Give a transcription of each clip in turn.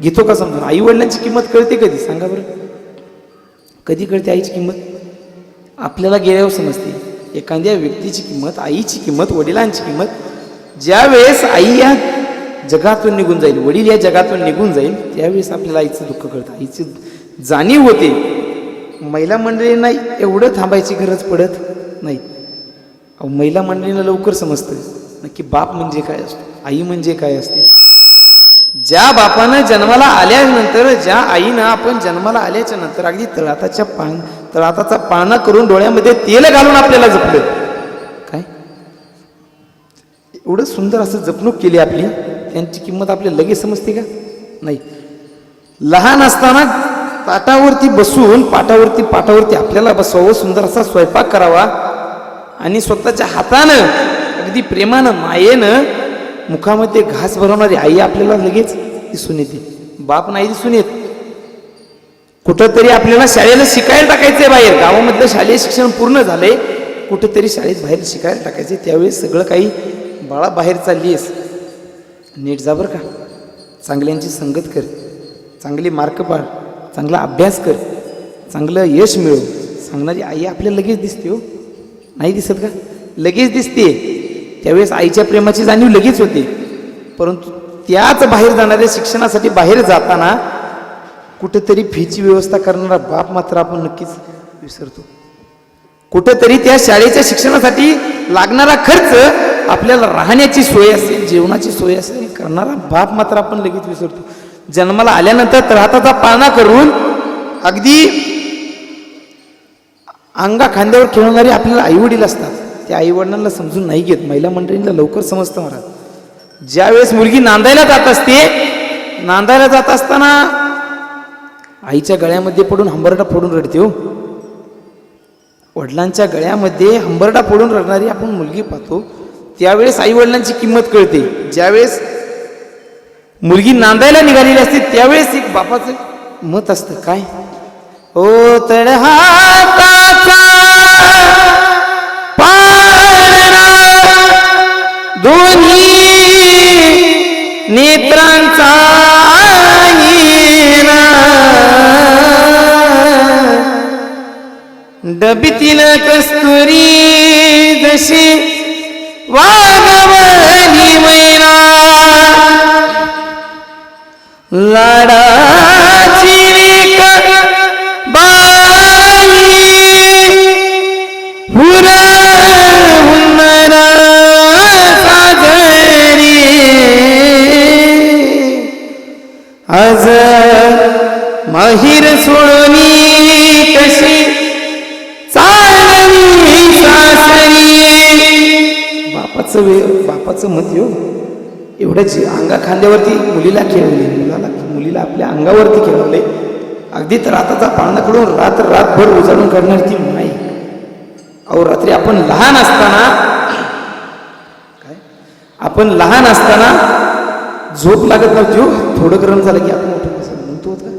घेतो का समजून? आई वडिलांची किंमत कळते कधी? सांगा बरं. कधी कळते आईची किंमत? आपल्याला गेल्यावर समजते. एखाद्या व्यक्तीची किंमत आईची किंमत वडिलांची किंमत ज्यावेळेस आई या जगातून निघून जाईल वडील या जगातून निघून जाईल त्यावेळेस आपल्याला आईचं दुःख कळतं. आईची जाणीव होते. महिला मंडळींना एवढं थांबायची गरज पडत नाही. अहो महिला मंडळींना लवकर समजतं. नक्की बाप म्हणजे काय असतो? आई म्हणजे काय असते? ज्या बापानं जन्माला आल्यानंतर ज्या आईनं आपण जन्माला आल्याच्यानंतर अगदी तळाताच्या पान तळाताचा पाना करून डोळ्यामध्ये तेल घालून आपल्याला जपलं. काय? एवढं सुंदर असं जपणूक केली आपली. त्यांची किंमत आपल्याला लगेच समजते का? नाही. लहान असताना ताटावरती बसून पाटावरती पाटावरती आपल्याला बसवावं सुंदर असा स्वयंपाक करावा. आणि स्वतःच्या हातानं अगदी प्रेमानं मायेनं मुखामध्ये घास भरवणारी आई आपल्याला लगेच दिसून येते. बाप नाही दिसून येत. कुठंतरी आपल्याला शाळेला शिकायला टाकायचंय बाहेर. गावामधलं शालेय शिक्षण पूर्ण झालंय. कुठंतरी शाळेत बाहेर शिकायला टाकायचे त्यावेळेस सगळं काही बाळा बाहेर चालली आहेस नीट जा बरं का. चांगल्यांची संगत कर. चांगली मार्क पाड चांगला अभ्यास कर. चांगलं यश मिळव. सांगणारी आई आपल्याला लगेच दिसते हो. नाही दिसत का? लगेच दिसते त्यावेळेस आईच्या प्रेमाची जाणीव लगेच होते. परंतु त्याच बाहेर जाणाऱ्या शिक्षणासाठी बाहेर जाताना कुठेतरी फीची व्यवस्था करणारा बाप मात्र आपण नक्कीच विसरतो. कुठेतरी त्या शाळेच्या शिक्षणासाठी लागणारा खर्च आपल्याला राहण्याची सोय असेल जेवणाची सोय असेल करणारा बाप मात्र आपण लगेच विसरतो. जन्माला आल्यानंतर त्राताचा पाळणा करून अगदी अंगा खांद्यावर खेळवणारे आपल्याला आईवडील असतात. त्या आईवडिलांना समजून नाही घेत. महिला मंडळींना लवकर समजतं महाराज ज्यावेळेस मुलगी नांदायला जात असते नांदायला जात असताना आईच्या गळ्यामध्ये पडून हंबरडा फोडून रडते हो. वडिलांच्या गळ्यामध्ये हंबरडा फोडून रडणारी आपण मुलगी पाहतो त्यावेळेस आई वडिलांची किंमत कळते. ज्यावेळेस मुलगी नांदायला निघालेली असते त्यावेळेस एक बापाचं मत असतं काय? ओ हा दोन्ही बापाचं वे बापाचं मत येऊ. एवढ्याच अंगा खांद्यावरती मुलीला खेळवले मुलाला मुलीला आपल्या अंगावरती खेळवले. अगदी तर राताचा पाळणाकडून रात्र रातभर उजाडून करणार ती माई. अहो रात्री आपण लहान असताना काय? आपण लहान असताना झोप लागत नव्हती हो. थोडं गरम झालं की आपण उठून बसायला म्हणतो होत का?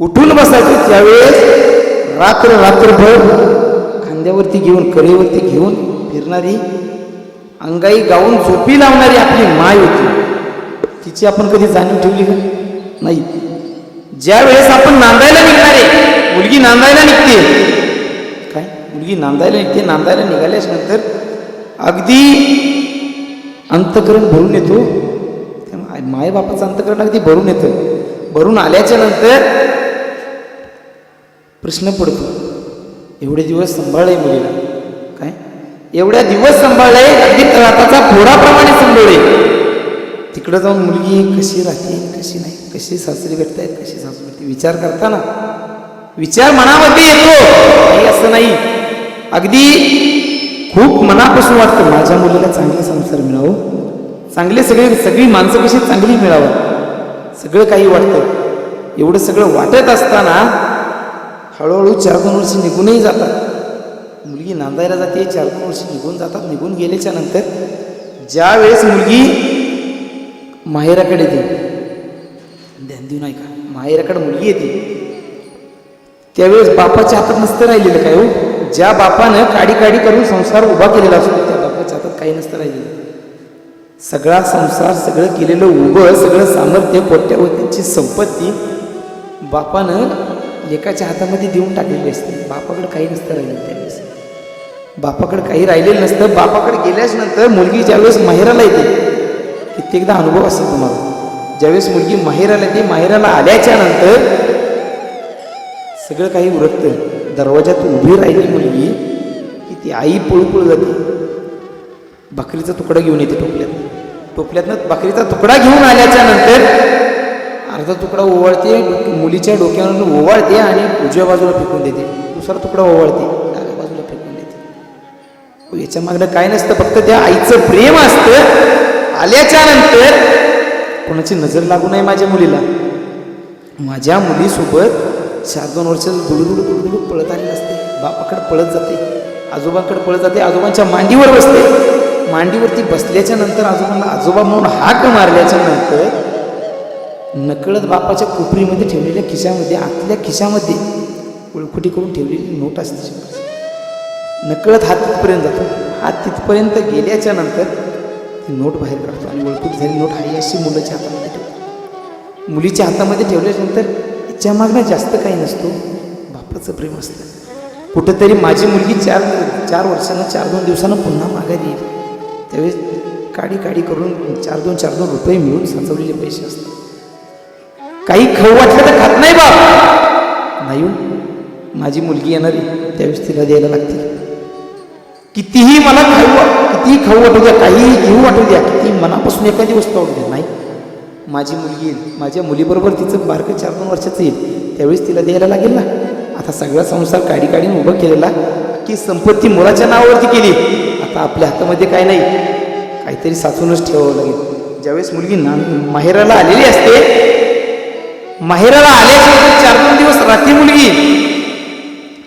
उठून बसायचं त्यावेळेस रात्र रात्रभर खांद्यावरती घेऊन कडेवरती घेऊन फिरणारी अंगाई गाऊन झोपी लावणारी आपली माय होती. तिची आपण कधी जाणीव ठेवली का? नाही. ज्या वेळेस आपण नांदायला निघणारे मुलगी नांदायला निघते. काय? मुलगी नांदायला निघते नांदायला निघाल्याच नंतर अगदी अंतकरण भरून येतो. त्या माय अंतकरण अगदी भरून येतं. भरून आल्याच्यानंतर प्रश्न पडतो. एवढे दिवस सांभाळले मुलीला. एवढ्या दिवस सांभाळले अगदी तळाताचा फोडाप्रमाणे सांभाळले. तिकडं जाऊन मुलगी कशी राहते कशी नाही कशी सासरी भेटतायत कशी सासू भेटते विचार करताना विचार मनामध्ये येतो नाही असं नाही. अगदी खूप मनापासून वाटतं माझ्या मुलीला चांगला संसार मिळावं. चांगले सगळे सगळी माणसं कशी चांगली मिळावं. सगळं काही वाटतं. एवढं सगळं वाटत असताना हळूहळू चार दोन वर्ष निघूनही जातात. मुलगी नांदायला जाते चार दोन वर्ष निघून जातात. निघून गेल्याच्यानंतर ज्या वेळेस मुलगी माहेराकडे येते ध्यान देऊन ऐका माहेराकडे मुलगी येते त्यावेळेस बापाच्या हातात नसतं राहिलेलं काय हो? ज्या बापानं काडी काडी करून संसार उभा केलेला असतो त्या बापाच्या हातात काही नसतं राहिलेलं. सगळा संसार सगळं केलेलं उभं सगळं सामर्थ्य कोट्यावधींची संपत्ती बापानं एकाच्या हातामध्ये देऊन टाकलेली असते. बापाकडे काही नसतं राहिलेलं त्यावेळेस. बापाकडे काही राहिलेलं नसतं. बापाकडे गेल्याच नंतर मुलगी ज्यावेळेस माहेराला येते कित्येकदा अनुभव असतो तुम्हाला. ज्यावेळेस मुलगी माहेराला येते माहेराला आल्याच्यानंतर सगळं काही उरकतं. दरवाजात उभी राहिली मुलगी की ती आई पुळपुळ जाते. भाकरीचा तुकडा घेऊन येते टोपल्यात. टोपल्यातनं भाकरीचा तुकडा घेऊन आल्याच्यानंतर अर्धा तुकडा ओवाळते मुलीच्या डोक्यावरून ओवाळते आणि उजव्या बाजूला फेकून देते. दुसरा तुकडा ओवाळते. तिच्या मागणं काय नसतं फक्त त्या आईचं प्रेम असतं. आल्याच्यानंतर कोणाची नजर लागू नये माझ्या मुलीला. माझ्या मुलीसोबत चार दोन वर्ष दुडुदुडू दुडुदुडू पळत आलेली असते. बापाकडे पळत जाते आजोबांकडे पळत जाते आजोबांच्या मांडीवर बसते. मांडीवरती बसल्याच्या नंतर आजोबांना आजोबा म्हणून हाक मारल्याच्या नंतर नकळत बापाच्या कोपरीमध्ये ठेवलेल्या खिशामध्ये आतल्या खिशामध्ये उळखुटी करून ठेवलेली नोट असते. नकळत हात तिथपर्यंत जातो. हात तिथपर्यंत गेल्याच्यानंतर ती नोट बाहेर काढतो आणि ओळखून झाली नोट हाई अशी मुलाच्या हातामध्ये ठेवतो. मुलीच्या हातामध्ये ठेवल्यानंतर तिच्या मागण्या जास्त काही नसतो. बापाचं प्रेम असतं. कुठंतरी माझी मुलगी चार चार वर्षानं चार दोन दिवसानं पुन्हा माघारी येईल. त्यावेळेस काडी काडी करून चार दोन चार दोन रुपये मिळून साचवलेले पैसे असतात. काही खाऊ वाटलं तर खात नाही बाप. नाही हो. माझी मुलगी येणारी त्यावेळेस तिला द्यायला लागतील. कितीही मला खाऊ कितीही खाऊ वाटू द्या काहीही घेऊ वाटू द्या किती मनापासून एखादी वस्तू आवडू द्या नाही. माझी मुलगी येईल माझ्या मुलीबरोबर तिचं बारकं चार दोन वर्षाचं येईल त्यावेळेस तिला द्यायला लागेल ना. आता सगळा संसार काडी काढीने उभं केलेला की संपत्ती मुलाच्या नावावरती केली. आता आपल्या हातामध्ये काय नाही काहीतरी साचूनच ठेवावं लागेल. ज्यावेळेस मुलगी ना माहेराला आलेली असते माहेराला आल्याच्या चार दोन दिवस राहते मुलगी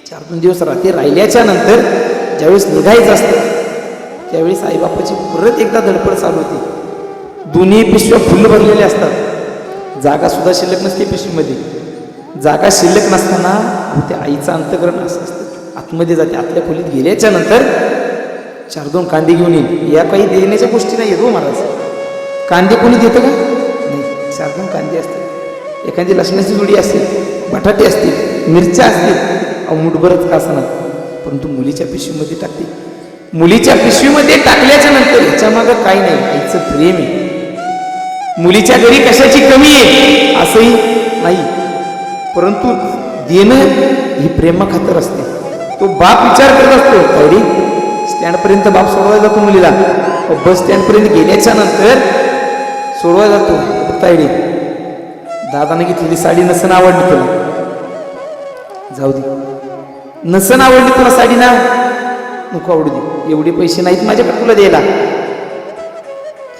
चार दोन दिवस राहते राहिल्याच्या नंतर ज्यावेळेस निघायचं असतं त्यावेळेस आईबापाची परत एकदा धडपड चालू होती. दोन्ही पिशव्या फुल भरलेल्या असतात. जागा सुद्धा शिल्लक नसते पिशवीमध्ये. जागा शिल्लक नसताना त्या आईचं अंतकरण असं असतं. आतमध्ये जाते आतल्या खोलीत गेल्याच्यानंतर चार दोन कांदे घेऊन येईल. या काही देण्याच्या गोष्टी नाही येतो हो महाराज. कांदे कोणी देतं का? नाही चार दोन कांदे असतात. एखादी लसणाची जुडी असते बटाटे असतील मिरच्या असतील. अहो मुठभरच का असणार. परंतु मुलीच्या पिशवीमध्ये टाकते. मुलीच्या पिशवीमध्ये टाकल्याच्या नंतर हिच्या मागं काही नाही. आईचं प्रेम आहे. मुलीच्या घरी कशाची कमी आहे? असंही नाही. परंतु देणं ही प्रेमाखातर असते. तो बाप विचार करत असतो तरी स्टँडपर्यंत बाप सोडवायला जातो मुलीला. बस स्टँडपर्यंत गेल्याच्यानंतर सोडवायला जातो. तायडी दादाने घेतलेली साडी नसणं आवडली तुला. जाऊ दे. नसन आवडली तुला साडी ना? नको आवडू दे एवढे पैसे नाहीत माझ्याकडे तुला द्यायला.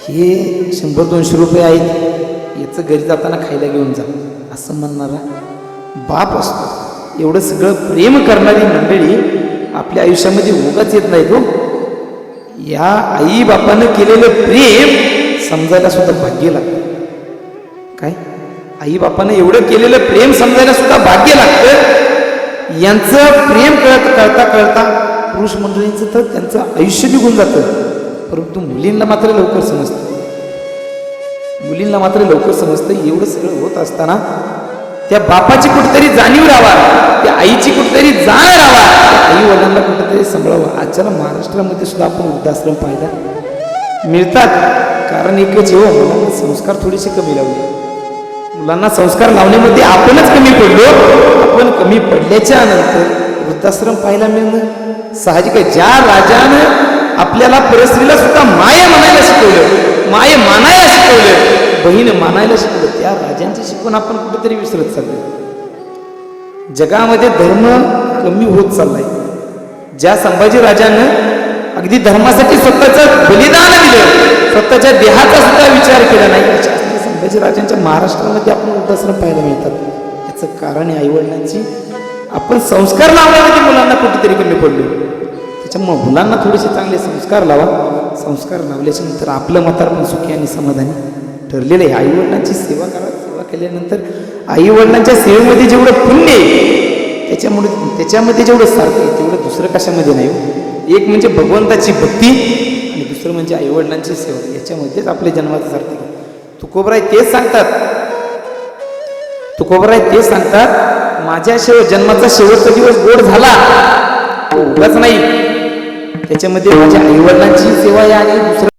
हे शंभर दोनशे रुपये आहेत. याचं घरी जाताना खायला घेऊन जा. असं म्हणणारा बाप असतो. एवढं सगळं प्रेम करणारी मंडळी आपल्या आयुष्यामध्ये उगाच येत नाही तो हो. या आई बापानं केलेलं प्रेम समजायला सुद्धा भाग्य लागतं. काय? आई बापानं एवढं केलेलं प्रेम समजायला सुद्धा भाग्य लागतं. यांचं प्रेम कळत कळता कळता पुरुष मंडळींचं तर त्यांचं आयुष्य निघून जातं. परंतु मुलींना मात्र लवकर समजतं. मुलींना मात्र लवकर समजतं. एवढं सगळं होत असताना त्या बापाची कुठेतरी जाणीव राहावा. त्या आईची कुठेतरी जाण राहावा. आई वडिलांना कुठेतरी सांभाळावं. आजच्याला महाराष्ट्रामध्ये सुद्धा आपण वृद्धाश्रम पाहिला. मिळतात. कारण एकच हो मुलांना संस्कार थोडेसे कमी लावले मुलांना संस्कार लावण्यामध्ये आपणच कमी पडलो. आपण कमी पडल्याच्या नंतर वृद्धाश्रम पाहायला मिळणं साहजिक आहे. ज्या राजानं आपल्याला परस्त्रीला सुद्धा माय म्हणायला शिकवलं माय मानायला शिकवलं बहीण मानायला शिकवलं त्या राजांची शिकवण आपण कुठेतरी विसरत चाललो जगामध्ये धर्म कमी होत चाललाय. ज्या संभाजी राजानं अगदी धर्मासाठी स्वतःचं बलिदान दिलं स्वतःच्या देहाचा सुद्धा विचार केला नाही अशा राजांच्या महाराष्ट्रामध्ये आपण वृद्धाश्रम पाहायला मिळतात. याचं कारण आहे आईवडिलांची आपण संस्कार लावण्यामध्ये मुलांना कुठेतरी कमी पडलो त्याच्यामुळे मुलांना थोडेसे चांगले संस्कार लावा. संस्कार लावल्याच्या नंतर आपलं पण सुखी आणि समाधानी ठरलेलं आहे. आईवडिलांची सेवा करा. सेवा केल्यानंतर आईवडिलांच्या सेवेमध्ये जेवढं पुण्य आहे त्याच्यामुळे त्याच्यामध्ये जेवढं सार्थ आहे तेवढं दुसरं कशामध्ये नाही हो. एक म्हणजे भगवंताची भक्ती आणि दुसरं म्हणजे आईवडिलांची सेवा. याच्यामध्येच आपल्या जन्माचं सार्थक तुकोबराय तेच सांगतात. तुकोबराय तेच सांगतात माझ्या शेव जन्माचा शेवटचा दिवस गोड झाला. तो उगाच नाही. त्याच्यामध्ये माझ्या आईवडिलांची सेवा या आणि दुसऱ्या